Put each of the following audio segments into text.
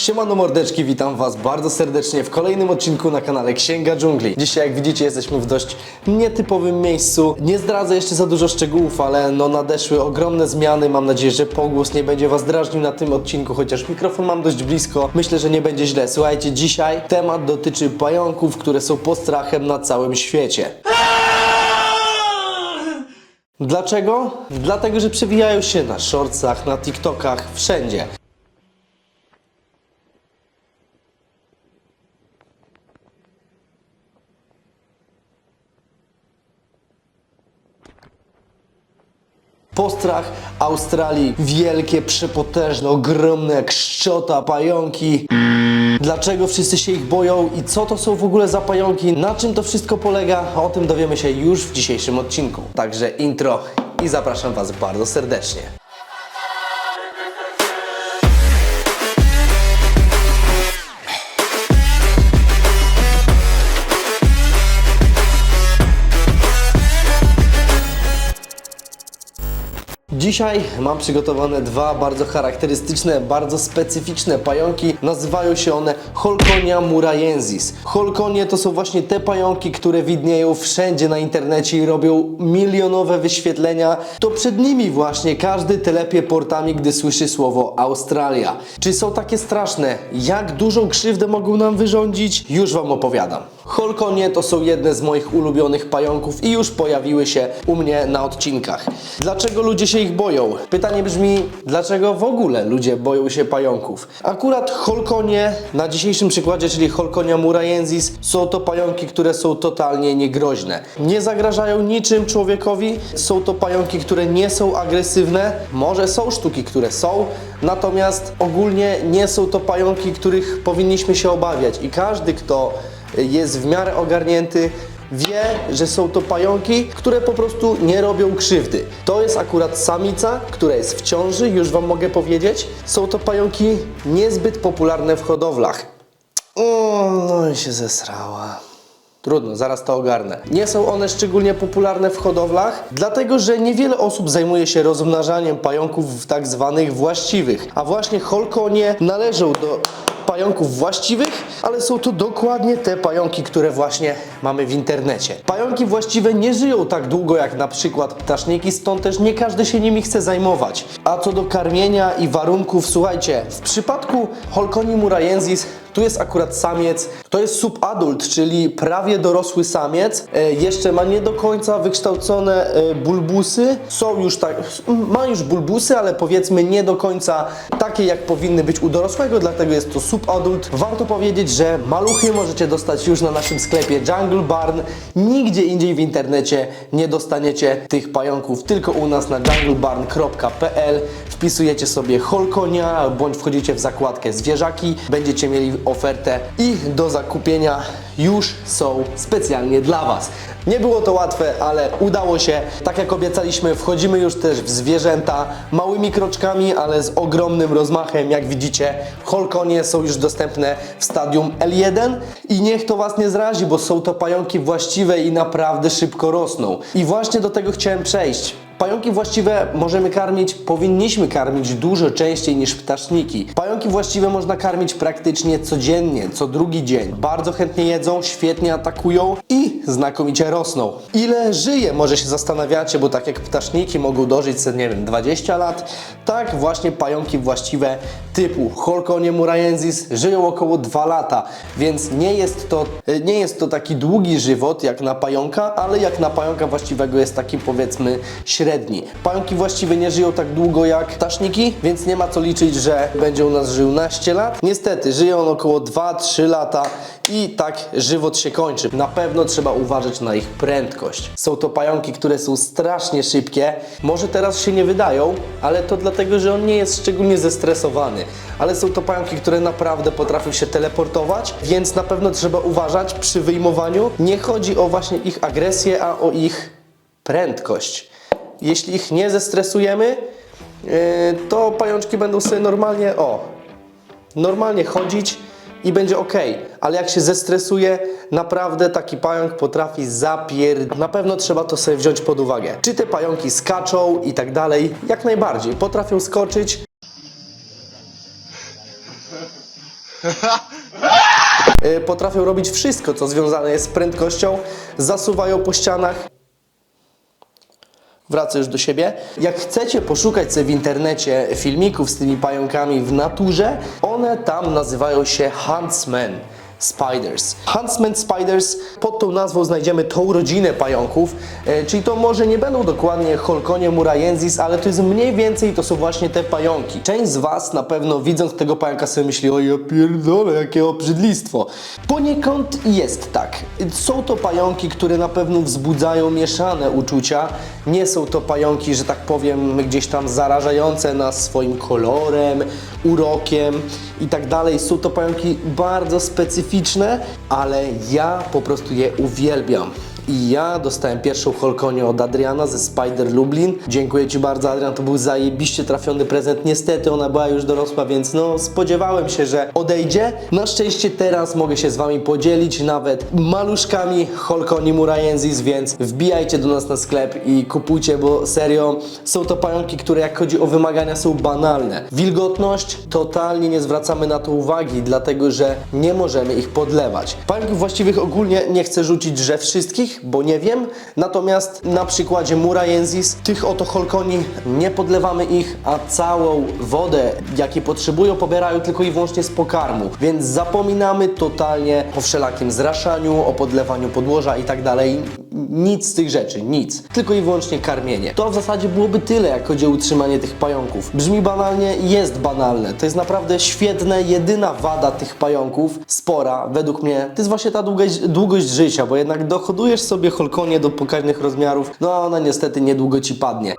Siemano mordeczki, witam Was bardzo serdecznie w kolejnym odcinku na kanale Księga Dżungli. Dzisiaj jak widzicie jesteśmy w dość nietypowym miejscu. Nie zdradzę jeszcze za dużo szczegółów, ale no nadeszły ogromne zmiany. Mam nadzieję, że pogłos nie będzie Was drażnił na tym odcinku, chociaż mikrofon mam dość blisko. Myślę, że nie będzie źle. Słuchajcie, dzisiaj temat dotyczy pająków, które są postrachem na całym świecie. Dlaczego? Dlatego, że przewijają się na shortsach, na TikTokach, wszędzie. Postrach Australii, wielkie, przepotężne, ogromne, jak szczota, pająki. Dlaczego wszyscy się ich boją i co to są w ogóle za pająki? Na czym to wszystko polega? O tym dowiemy się już w dzisiejszym odcinku. Także intro i zapraszam Was bardzo serdecznie. Dzisiaj mam przygotowane dwa bardzo charakterystyczne, bardzo specyficzne pająki. Nazywają się one Holconia murajensis. Holconie to są właśnie te pająki, które widnieją wszędzie na internecie i robią milionowe wyświetlenia. To przed nimi właśnie każdy telepie portami, gdy słyszy słowo Australia. Czy są takie straszne? Jak dużą krzywdę mogą nam wyrządzić? Już Wam opowiadam. Holkonie to są jedne z moich ulubionych pająków i już pojawiły się u mnie na odcinkach. Dlaczego ludzie się ich boją? Pytanie brzmi, dlaczego w ogóle ludzie boją się pająków? Akurat holkonie, na dzisiejszym przykładzie, czyli holkonia murajensis, są to pająki, które są totalnie niegroźne. Nie zagrażają niczym człowiekowi, są to pająki, które nie są agresywne, może są sztuki, które są, natomiast ogólnie nie są to pająki, których powinniśmy się obawiać i każdy, kto jest w miarę ogarnięty, wie, że są to pająki, które po prostu nie robią krzywdy. To jest akurat samica, która jest w ciąży, już Wam mogę powiedzieć. Są to pająki niezbyt popularne w hodowlach. O, no i się zesrała. Trudno, zaraz to ogarnę. Nie są one szczególnie popularne w hodowlach, dlatego że niewiele osób zajmuje się rozmnażaniem pająków tak zwanych właściwych. A właśnie holkonie należą do pająków właściwych, ale są to dokładnie te pająki, które właśnie mamy w internecie. Pająki właściwe nie żyją tak długo jak na przykład ptaszniki, stąd też nie każdy się nimi chce zajmować. A co do karmienia i warunków, słuchajcie, w przypadku Holconi murajensis tu jest akurat samiec, to jest subadult, czyli prawie dorosły samiec. E, jeszcze ma nie do końca wykształcone e, bulbusy. Są już tak, ma już bulbusy, ale powiedzmy nie do końca takie jak powinny być u dorosłego, dlatego jest to subadult. Warto powiedzieć, że maluchy możecie dostać już na naszym sklepie Jungle Barn. Nigdzie indziej w internecie nie dostaniecie tych pająków, tylko u nas na junglebarn.pl. Wpisujecie sobie Holkonia bądź wchodzicie w zakładkę zwierzaki, będziecie mieli ofertę i do zakupienia już są specjalnie dla Was. Nie było to łatwe, ale udało się. Tak jak obiecaliśmy, wchodzimy już też w zwierzęta małymi kroczkami, ale z ogromnym rozmachem. Jak widzicie, Holkonie są już dostępne w stadium L1 i niech to Was nie zrazi, bo są to pająki właściwe i naprawdę szybko rosną. I właśnie do tego chciałem przejść. Pająki właściwe możemy karmić, powinniśmy karmić dużo częściej niż ptaszniki. Pająki właściwe można karmić praktycznie codziennie, co drugi dzień. Bardzo chętnie jedzą, świetnie atakują i znakomicie rosną. Ile żyje, może się zastanawiacie, bo tak jak ptaszniki mogą dożyć nie wiem, 20 lat, tak właśnie pająki właściwe typu Holconie murajensis żyją około 2 lata, więc nie jest to, nie jest to taki długi żywot jak na pająka, ale jak na pająka właściwego jest taki powiedzmy średni. Pająki właściwie nie żyją tak długo jak ptaszniki, więc nie ma co liczyć, że będzie u nas żył naście lat. Niestety, żyje on około 2-3 lata i tak żywot się kończy. Na pewno trzeba uważać na ich prędkość. Są to pająki, które są strasznie szybkie. Może teraz się nie wydają, ale to dlatego, że on nie jest szczególnie zestresowany. Ale są to pająki, które naprawdę potrafią się teleportować, więc na pewno trzeba uważać przy wyjmowaniu. Nie chodzi o właśnie ich agresję, a o ich prędkość. Jeśli ich nie zestresujemy, yy, to pajączki będą sobie normalnie, o, normalnie chodzić i będzie ok. Ale jak się zestresuje, naprawdę taki pająk potrafi zapier... Na pewno trzeba to sobie wziąć pod uwagę. Czy te pająki skaczą i tak dalej? Jak najbardziej. Potrafią skoczyć. Y, Potrafią robić wszystko, co związane jest z prędkością, zasuwają po ścianach. Wracę już do siebie. Jak chcecie poszukać sobie w internecie filmików z tymi pająkami w naturze, one tam nazywają się Huntsman Spiders. Huntsman Spiders, pod tą nazwą znajdziemy tą rodzinę pająków, e, czyli to może nie będą dokładnie Holconia murayensis, ale to jest mniej więcej, to są właśnie te pająki. Część z Was na pewno widząc tego pająka sobie myśli, o ja pierdolę, jakie obrzydlistwo. Poniekąd jest tak. Są to pająki, które na pewno wzbudzają mieszane uczucia. Nie są to pająki, że tak powiem, gdzieś tam zarażające nas swoim kolorem, urokiem i tak dalej. Są to pająki bardzo specyficzne, ale ja po prostu je uwielbiam. I ja dostałem pierwszą holkonię od Adriana ze Spider Lublin. Dziękuję Ci bardzo, Adrian. To był zajebiście trafiony prezent. Niestety ona była już dorosła, więc no spodziewałem się, że odejdzie. Na szczęście teraz mogę się z Wami podzielić nawet maluszkami holkoni murayensis, więc wbijajcie do nas na sklep i kupujcie, bo serio są to pająki, które jak chodzi o wymagania są banalne. Wilgotność totalnie nie zwracamy na to uwagi, dlatego że nie możemy ich podlewać. Pająków właściwych ogólnie nie chcę rzucić, że wszystkich, bo nie wiem. Natomiast na przykładzie murayensis, tych oto holkoni nie podlewamy ich, a całą wodę, jakie potrzebują, pobierają tylko i wyłącznie z pokarmu. Więc zapominamy totalnie o wszelakim zraszaniu, o podlewaniu podłoża i tak dalej. Nic z tych rzeczy, nic. Tylko i wyłącznie karmienie. To w zasadzie byłoby tyle, jak chodzi o utrzymanie tych pająków. Brzmi banalnie, jest banalne. To jest naprawdę świetne, jedyna wada tych pająków, spora, według mnie, to jest właśnie ta długość, długość życia, bo jednak dohodujesz sobie holkonie do pokaźnych rozmiarów, no a ona niestety niedługo ci padnie.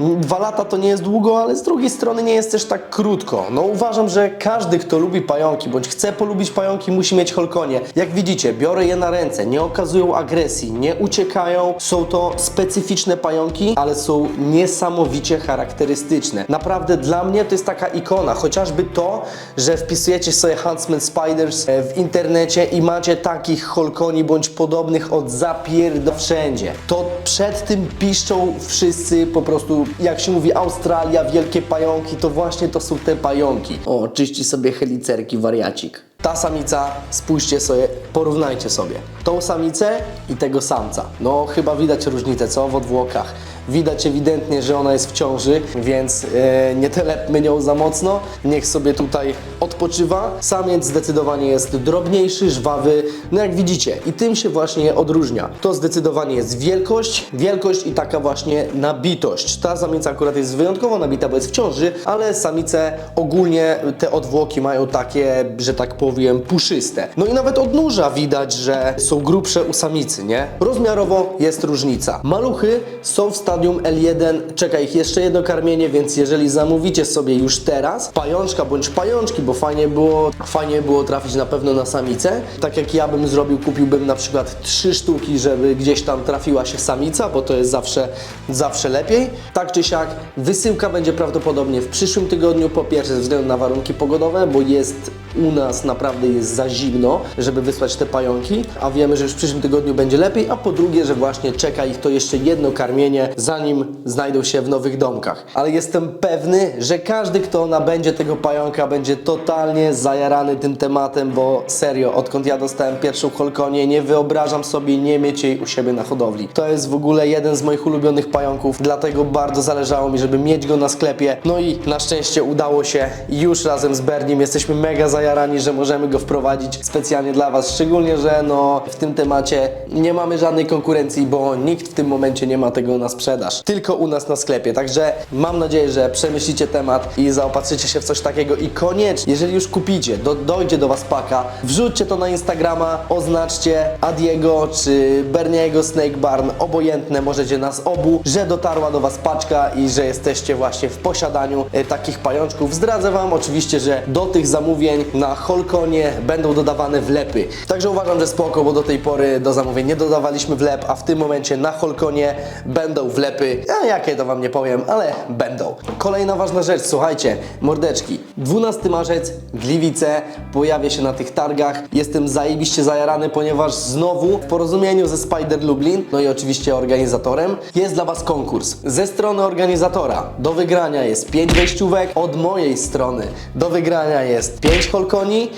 Dwa lata to nie jest długo, ale z drugiej strony nie jest też tak krótko. No uważam, że każdy, kto lubi pająki, bądź chce polubić pająki, musi mieć holkonie. Jak widzicie, biorę je na ręce, nie okazują agresji, nie uciekają. Są to specyficzne pająki, ale są niesamowicie charakterystyczne. Naprawdę dla mnie to jest taka ikona, chociażby to, że wpisujecie sobie Huntsman Spiders e, w internecie i macie takich holkoni bądź podobnych od zapierdo wszędzie. To przed tym piszczą wszyscy po prostu, jak się mówi Australia, wielkie pająki, to właśnie to są te pająki. O, czyści sobie helicerki, wariacik. Ta samica, spójrzcie sobie, porównajcie sobie tą samicę i tego samca. No chyba widać różnicę, co w odwłokach. Widać ewidentnie, że ona jest w ciąży, więc e, nie telepmy nią za mocno. Niech sobie tutaj odpoczywa. Samiec zdecydowanie jest drobniejszy, żwawy, no jak widzicie. I tym się właśnie odróżnia. To zdecydowanie jest wielkość, wielkość i taka właśnie nabitość. Ta samica akurat jest wyjątkowo nabita, bo jest w ciąży, ale samice ogólnie te odwłoki mają takie, że tak powiem, puszyste. No i nawet odnóża widać, że są grubsze u samicy, nie? Rozmiarowo jest różnica. Maluchy są w stadium L1, czeka ich jeszcze jedno karmienie, więc jeżeli zamówicie sobie już teraz pajączka bądź pajączki, bo fajnie było, fajnie było trafić na pewno na samicę, tak jak ja bym zrobił, kupiłbym na przykład trzy sztuki, żeby gdzieś tam trafiła się samica, bo to jest zawsze, zawsze lepiej. Tak czy siak, wysyłka będzie prawdopodobnie w przyszłym tygodniu, po pierwsze ze względu na warunki pogodowe, bo jest u nas naprawdę jest za zimno, żeby wysłać te pająki, a wiemy, że już w przyszłym tygodniu będzie lepiej, a po drugie, że właśnie czeka ich to jeszcze jedno karmienie, zanim znajdą się w nowych domkach. Ale jestem pewny, że każdy, kto nabędzie tego pająka, będzie totalnie zajarany tym tematem, bo serio, odkąd ja dostałem pierwszą kolkonię, nie wyobrażam sobie nie mieć jej u siebie na hodowli. To jest w ogóle jeden z moich ulubionych pająków, dlatego bardzo zależało mi, żeby mieć go na sklepie. No i na szczęście udało się już razem z Bernim jesteśmy mega zajarani, że możemy go wprowadzić specjalnie dla Was. Szczególnie, że no w tym temacie nie mamy żadnej konkurencji, bo nikt w tym momencie nie ma tego na sprzedaż. Tylko u nas na sklepie. Także mam nadzieję, że przemyślicie temat i zaopatrzycie się w coś takiego i koniecznie, jeżeli już kupicie, do, dojdzie do Was paka, wrzućcie to na Instagrama, oznaczcie Adiego czy Berniego Snake Barn, obojętne, możecie nas obu, że dotarła do Was paczka i że jesteście właśnie w posiadaniu e, takich pajączków. Zdradzę Wam oczywiście, że do tych zamówień na Holkonie będą dodawane wlepy. Także uważam, że spoko, bo do tej pory do zamówień nie dodawaliśmy wlep, a w tym momencie na Holkonie będą wlepy. A jakie to Wam nie powiem, ale będą. Kolejna ważna rzecz, słuchajcie, mordeczki. 12 marzec, Gliwice, pojawię się na tych targach. Jestem zajebiście zajarany, ponieważ znowu w porozumieniu ze Spider Lublin, no i oczywiście organizatorem, jest dla Was konkurs. Ze strony organizatora do wygrania jest 5 wejściówek, od mojej strony do wygrania jest 5 holkoni,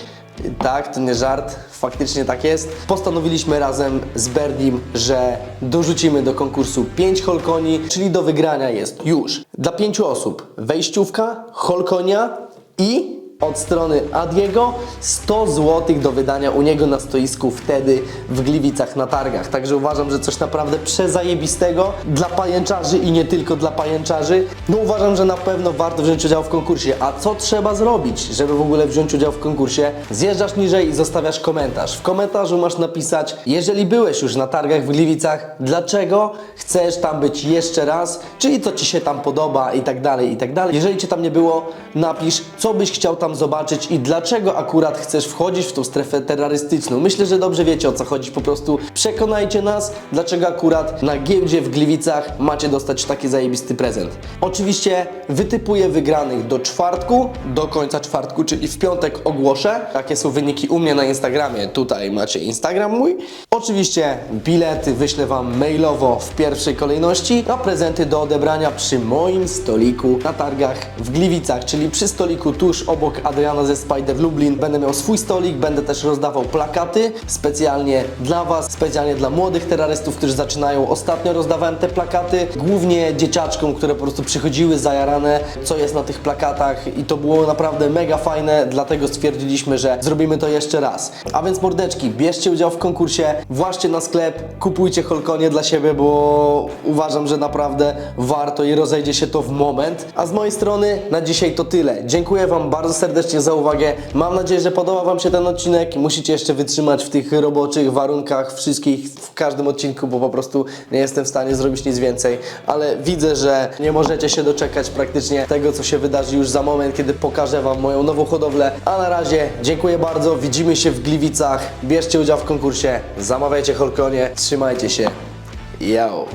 tak, to nie żart, faktycznie tak jest. Postanowiliśmy razem z Berdim, że dorzucimy do konkursu 5 holkoni, czyli do wygrania jest już dla 5 osób wejściówka, holkonia i od strony Adiego 100 zł do wydania u niego na stoisku wtedy w Gliwicach na targach. Także uważam, że coś naprawdę przezajebistego dla pajęczarzy i nie tylko dla pajęczarzy. No uważam, że na pewno warto wziąć udział w konkursie. A co trzeba zrobić, żeby w ogóle wziąć udział w konkursie? Zjeżdżasz niżej i zostawiasz komentarz. W komentarzu masz napisać, jeżeli byłeś już na targach w Gliwicach, dlaczego chcesz tam być jeszcze raz, czyli co Ci się tam podoba i tak dalej, i tak dalej. Jeżeli Cię tam nie było, napisz, co byś chciał tam zobaczyć i dlaczego akurat chcesz wchodzić w tą strefę terrorystyczną. Myślę, że dobrze wiecie o co chodzi, po prostu przekonajcie nas, dlaczego akurat na giełdzie w Gliwicach macie dostać taki zajebisty prezent. Oczywiście wytypuję wygranych do czwartku, do końca czwartku, czyli w piątek ogłoszę, jakie są wyniki u mnie na Instagramie. Tutaj macie Instagram mój. Oczywiście bilety wyślę Wam mailowo w pierwszej kolejności, a prezenty do odebrania przy moim stoliku na targach w Gliwicach, czyli przy stoliku tuż obok Adriana ze Spider Lublin. Będę miał swój stolik, będę też rozdawał plakaty specjalnie dla Was, specjalnie dla młodych terrorystów, którzy zaczynają. Ostatnio rozdawałem te plakaty głównie dzieciaczkom, które po prostu przychodziły zajarane, co jest na tych plakatach i to było naprawdę mega fajne, dlatego stwierdziliśmy, że zrobimy to jeszcze raz. A więc mordeczki, bierzcie udział w konkursie, właśnie na sklep, kupujcie holkonie dla siebie, bo uważam, że naprawdę warto i rozejdzie się to w moment. A z mojej strony na dzisiaj to tyle. Dziękuję Wam bardzo serdecznie za uwagę. Mam nadzieję, że podoba Wam się ten odcinek. Musicie jeszcze wytrzymać w tych roboczych warunkach wszystkich w każdym odcinku, bo po prostu nie jestem w stanie zrobić nic więcej. Ale widzę, że nie możecie się doczekać praktycznie tego, co się wydarzy już za moment, kiedy pokażę Wam moją nową hodowlę. A na razie dziękuję bardzo. Widzimy się w Gliwicach. Bierzcie udział w konkursie. Zamawiajcie holkonie. Trzymajcie się. Yo!